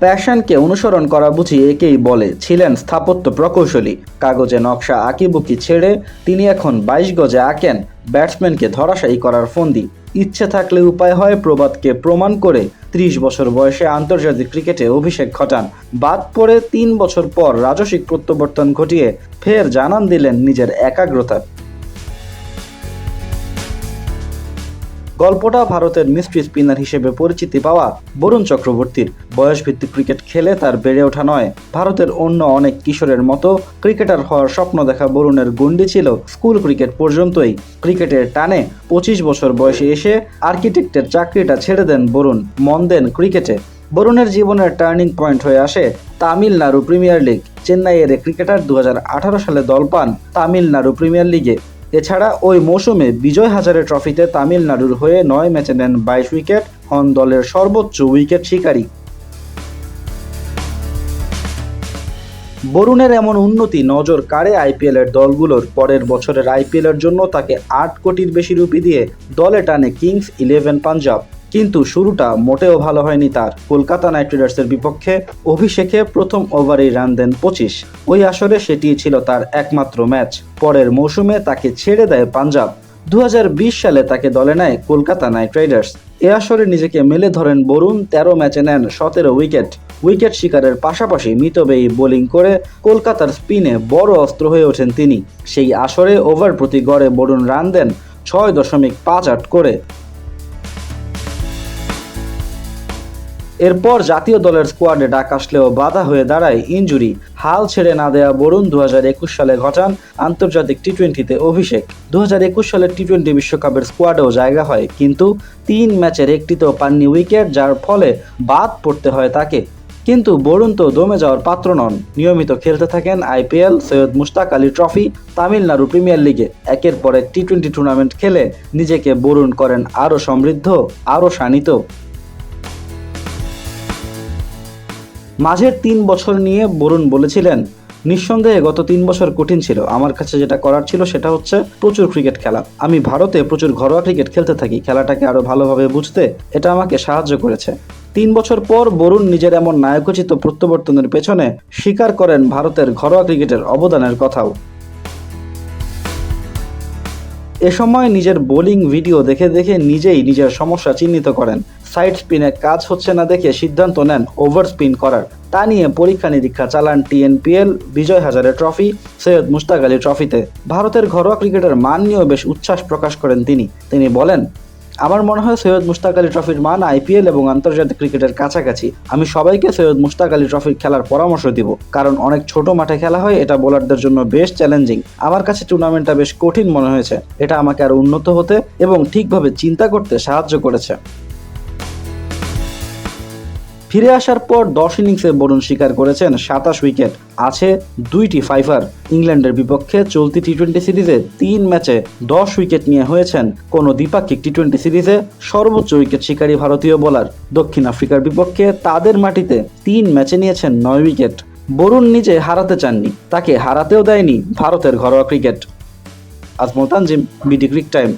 প্যাশনকে অনুসরণ করা বুঝি একেই বলে। ছিলেন স্থাপত্য প্রকৌশলী। কাগজে নকশা আঁকিবুকি ছেড়ে তিনি এখন বাইশ গজে আঁকেন। ব্যাটসম্যানকে ধরাশায়ী করার ফন্দি। ইচ্ছে থাকলে উপায় হয় প্রবাদকে প্রমাণ করে ত্রিশ বছর বয়সে আন্তর্জাতিক ক্রিকেটে অভিষেক ঘটান। বাদ পড়ে তিন বছর পর রাজস্বিক প্রত্যাবর্তন ঘটিয়ে ফের জানান দিলেন নিজের একাগ্রতা। গল্পটা ভারতের মিস্ট্রি স্পিনার হিসেবে পরিচিতি পাওয়া বরুণ চক্রবর্তীর। বয়সভিত্তিক ক্রিকেট খেলে তার বেড়ে ওঠা নয়। ভারতের অন্য অনেক কিশোরের মতো ক্রিকেটার হওয়ার স্বপ্ন দেখা বরুণের গণ্ডি ছিল স্কুল ক্রিকেট পর্যন্তই। ক্রিকেটের টানে পঁচিশ বছর বয়সে এসে আর্কিটেক্টের চাকরিটা ছেড়ে দেন বরুণ, মন দেন ক্রিকেটে। বরুণের জীবনের টার্নিং পয়েন্ট হয়ে আসে তামিলনাড়ু প্রিমিয়ার লিগ। চেন্নাইয়ের ক্রিকেটার দু হাজার আঠারো সালে দল পান তামিলনাড়ু প্রিমিয়ার লিগে। এছাড়া ওই মৌসুমে বিজয় হাজারে ট্রফিতে তামিলনাড়ুর হয়ে নয় ম্যাচে নেন বাইশ উইকেট, হন দলের সর্বোচ্চ উইকেট শিকারী। বরুণের এমন উন্নতি নজর কাড়ে আইপিএলের দলগুলোর। পরের বছরের আইপিএলের জন্য তাকে আট কোটির বেশি রুপি দিয়ে দলে টানে কিংস ইলেভেন পাঞ্জাব। কিন্তু শুরুটা মোটেও ভালো হয়নি তার। কলকাতা নাইট রাইডার্সের বিপক্ষে অভিষেকে প্রথম ওভারেই রান দেন পঁচিশ। ওই আসরে সেটি ছিল তার একমাত্র ম্যাচ। পরের মৌসুমে তাকে ছেড়ে দেয় পাঞ্জাব। দু হাজার বিশ সালে তাকে দলে নেয় কলকাতা নাইট রাইডার্স। এ আসরে নিজেকে মেলে ধরেন বরুণ, তেরো ম্যাচে নেন সতেরো উইকেট। উইকেট শিকারের পাশাপাশি মিতব্যয়ী বোলিং করে কলকাতার স্পিনে বড় অস্ত্র হয়ে ওঠেন তিনি। সেই আসরে ওভার প্রতি গড়ে বরুণ রান দেন ছয় দশমিক পাঁচ আট করে। এরপর জাতীয় দলের স্কোয়াডে ডাক আসলেও বাধা হয়ে দাঁড়ায় ইঞ্জুরি। হাল ছেড়ে না দেয়া বরুণ দু হাজার একুশ সালে ঘটান আন্তর্জাতিক টি টোয়েন্টিতে অভিষেক দু সালের টি টোয়েন্টি বিশ্বকাপের স্কোয়াডেও জায়গা হয়, কিন্তু তিন ম্যাচের একটিতেও পাননি উইকেট, যার ফলে বাদ পড়তে হয় তাকে। কিন্তু বরুণ তো দমে যাওয়ার পাত্র নন। নিয়মিত খেলতে থাকেন IPL Syed Mushtaq Ali trophy, Tamil Nadu premier লিগে। একের পর এক টি টোয়েন্টি টুর্নামেন্ট খেলে নিজেকে বরুণ করেন আরও সমৃদ্ধ, আরও শানিত। মাঝের তিন বছর নিয়ে বরুণ বলেছিলেন, নিঃসন্দেহে গত তিন বছর কঠিন ছিল। আমার কাছে যেটা করার ছিল সেটা হচ্ছে প্রচুর ক্রিকেট খেলা। আমি ভারতে প্রচুর ঘরোয়া ক্রিকেট খেলতে থাকি। খেলাটাকে আরও ভালোভাবে বুঝতে এটা আমাকে সাহায্য করেছে। তিন বছর পর বরুণ নিজের এমন নায়কোচিত প্রত্যাবর্তনের পেছনে স্বীকার করেন ভারতের ঘরোয়া ক্রিকেটের অবদানের কথাও। এ সময় নিজের বোলিং ভিডিও দেখে দেখে নিজেই নিজের সমস্যা চিহ্নিত করেন। সাইড স্পিনে কাজ হচ্ছে না দেখে সিদ্ধান্ত নেন ওভার স্পিন করার। তা নিয়ে পরীক্ষা নিরীক্ষা চালান টিএনপিএল, বিজয় হাজারে ট্রফি, সৈয়দ মুস্তাক আলী ট্রফিতে। ভারতের ঘরোয়া ক্রিকেটের মান নিয়েও বেশ উচ্ছ্বাস প্রকাশ করেন তিনি। তিনি বলেন আমার মনে হয় সৈয়দ মুশতাক আলী ট্রফির মান আইপিএল এবং আন্তর্জাতিক ক্রিকেটের কাছাকাছি। আমি সবাইকে সৈয়দ মুশতাক আলী ট্রফির খেলার পরামর্শ দিব, কারণ অনেক ছোট মাঠে খেলা হয়, এটা বোলারদের জন্য বেশ চ্যালেঞ্জিং আমার কাছে টুর্নামেন্টটা বেশ কঠিন মনে হয়েছে, এটা আমাকে আরও উন্নত হতে এবং ঠিকভাবে চিন্তা করতে সাহায্য করেছে। ফিরে আসার পর দশ ইনিংসে বরুণ স্বীকার করেছেন সাতাশ উইকেট, আছে দুইটি ফাইভার। ইংল্যান্ডের বিপক্ষে চলতি টি টোয়েন্টি সিরিজে তিন ম্যাচে দশ উইকেট নিয়ে হয়েছেন। কোনো দ্বিপাক্ষিক টি টোয়েন্টি সিরিজে সর্বোচ্চ উইকেট শিকারী ভারতীয় বোলার। দক্ষিণ আফ্রিকার বিপক্ষে তাদের মাটিতে তিন ম্যাচে নিয়েছেন নয় উইকেট। বরুণ নিজে হারাতে চাননি, তাকে হারাতেও দেয়নি ভারতের ঘরোয়া cricket. Ajmal Tanzim BD cric time.